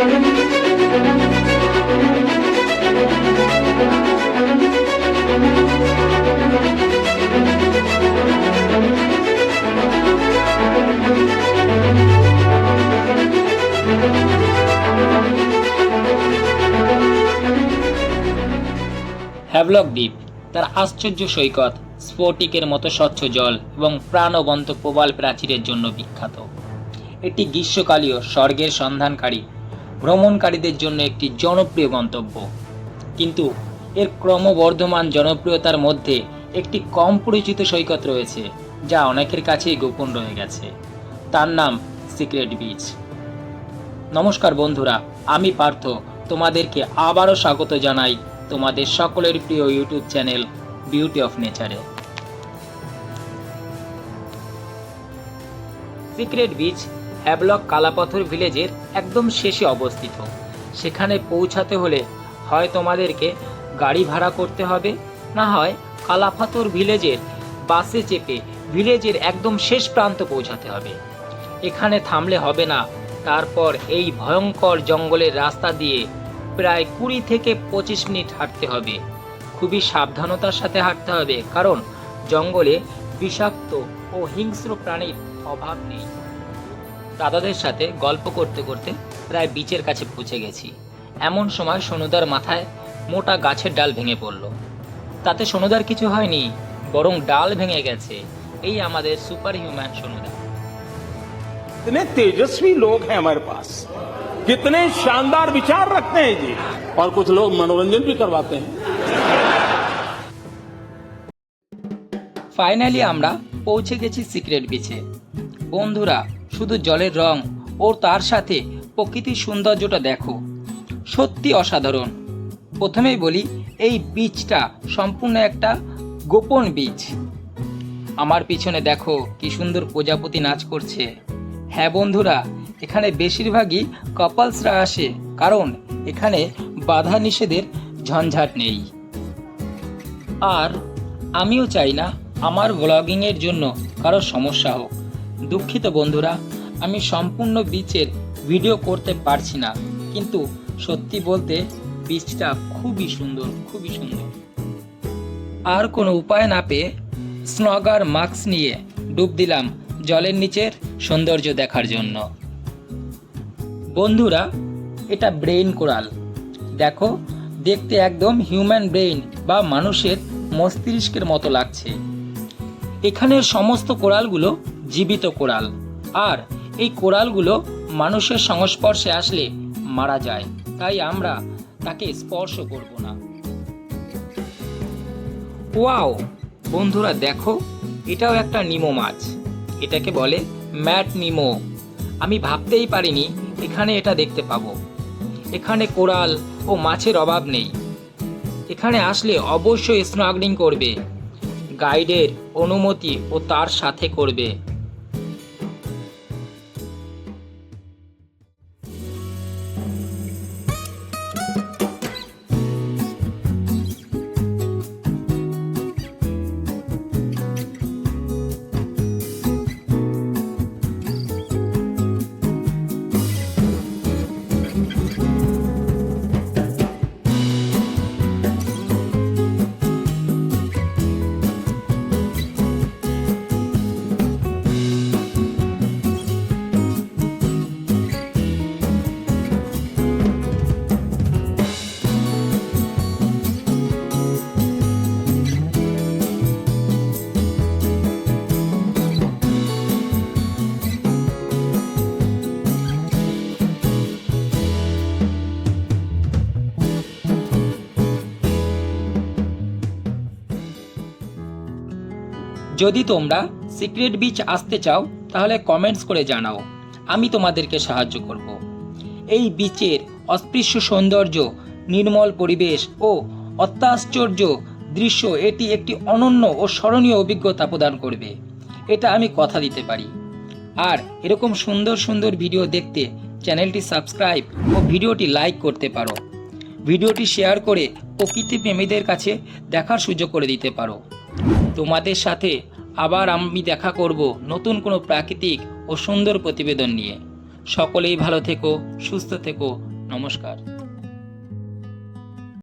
Havelock দ্বীপ তার আশ্চর্য সৈকত, স্ফটিকের মতো স্বচ্ছ জল এবং প্রাণবন্ত প্রবাল প্রাচীরের জন্য বিখ্যাত। এটি গ্রীষ্মকালীয় স্বর্গের সন্ধানকারী ভ্রমণকারীদের জন্য একটি জনপ্রিয় গন্তব্য। কিন্তু এর ক্রমবর্ধমান জনপ্রিয়তার মধ্যে একটি কম পরিচিত সৈকত রয়েছে, যা অনেকের কাছেই গোপন রয়ে গেছে। তার নাম সিক্রেট বিচ। নমস্কার বন্ধুরা, আমি পার্থ। তোমাদেরকে আবারও স্বাগত জানাই তোমাদের সকলের প্রিয় ইউটিউব চ্যানেল বিউটি অফ নেচারে। সিক্রেট বিচ হ্যাবলক কালাপাথর ভিলেজের একদম শেষে অবস্থিত। সেখানে পৌঁছাতে হলে হয় তোমাদেরকে গাড়ি ভাড়া করতে হবে, না হয় কালাপাথর ভিলেজের বাসে চেপে ভিলেজের একদম শেষ প্রান্ত পৌঁছাতে হবে। এখানে থামলে হবে না। তারপর এই ভয়ঙ্কর জঙ্গলের রাস্তা দিয়ে প্রায় কুড়ি থেকে পঁচিশ মিনিট হাঁটতে হবে। খুবই সাবধানতার সাথে হাঁটতে হবে, কারণ জঙ্গলে বিষাক্ত ও হিংস্র প্রাণীর অভাব নেই। দাদাদের সাথে গল্প করতে করতে প্রায় বিচের কাছে পৌঁছে গেছি এমন সময় সোনুদার মাথায় মোটা গাছের ডাল ভেঙে পড়ল তাতে সোনুদার কিছু হয়নি বরং ডাল ভেঙে গেছে এই আমাদের সুপার হিউম্যান সোনুদা कितने तेजस्वी लोग हैं हमारे पास कितने शानदार विचार रखते हैं जी और कुछ लोग मनोरंजन भी करवाते हैं ফাইনালি আমরা পৌঁছে গেছি সিক্রেট বিচে বন্ধুরা শুধু জলের রং ও তার সাথে প্রকৃতির সৌন্দর্যটা দেখো। সত্যি অসাধারণ। প্রথমেই বলি, এই বীজটা সম্পূর্ণ একটা গোপন বীজ। আমার পিছনে দেখো কি সুন্দর প্রজাপতি নাচ করছে। হ্যাঁ বন্ধুরা, এখানে বেশিরভাগই কাপলসরা আসে, কারণ এখানে বাধা নিষেধের ঝঞ্ঝাট নেই। আর আমিও চাই না আমার ব্লগিংয়ের জন্য কারও সমস্যা হোক। দুঃখিত বন্ধুরা, আমি সম্পূর্ণ বিচের ভিডিও করতে পারছি না। কিন্তু সত্যি বলতে বিচটা খুবই সুন্দর খুবই সুন্দর। আর কোনো উপায় না পেয়ে স্নগার মাস্ক নিয়ে ডুব দিলাম জলের নিচের সৌন্দর্য দেখার জন্য। বন্ধুরা, এটা ব্রেইন কোরাল। দেখো, দেখতে একদম হিউম্যান ব্রেইন বা মানুষের মস্তিষ্কের মতো লাগছে। এখানের সমস্ত কোরালগুলো জীবিত কোরাল। আর এই কোরালগুলো মানুষের সংস্পর্শে আসলে মারা যায়। তাই আমরা তাকে স্পর্শ করব না। ওয়াও, বন্ধুরা দেখো, এটাও একটা নিমো মাছ। এটাকে বলে ম্যাট নিমো। আমি ভাবতেই পারিনি এখানে এটা দেখতে পাবো। এখানে কোরাল ও মাছের অভাব নেই। এখানে আসলে অবশ্যই স্নগলিং করবে। গাইডের অনুমতি ও তার সাথে করবে। Amen. যদি তোমরা সিক্রেট বিচ আসতে চাও, তাহলে কমেন্টস করে জানাও। আমি তোমাদেরকে সাহায্য করব। এই বিচের অস্পৃশ্য সৌন্দর্য, নির্মল পরিবেশ ও অত্যাশ্চর্য দৃশ্য এটি একটি অনন্য ও স্মরণীয় অভিজ্ঞতা প্রদান করবে। এটা আমি কথা দিতে পারি। আর এরকম সুন্দর সুন্দর ভিডিও দেখতে চ্যানেলটি সাবস্ক্রাইব ও ভিডিওটি লাইক করতে পারো। ভিডিওটি শেয়ার করে প্রকৃতি প্রেমীদের কাছে দেখার সুযোগ করে দিতে পারো। তোমাদের সাথে আবার আমি দেখা করব নতুন কোনো প্রাকৃতিক ও সুন্দর প্রতিবেদন নিয়ে। সকলেই ভালো থেকো, সুস্থ থেকো। নমস্কার।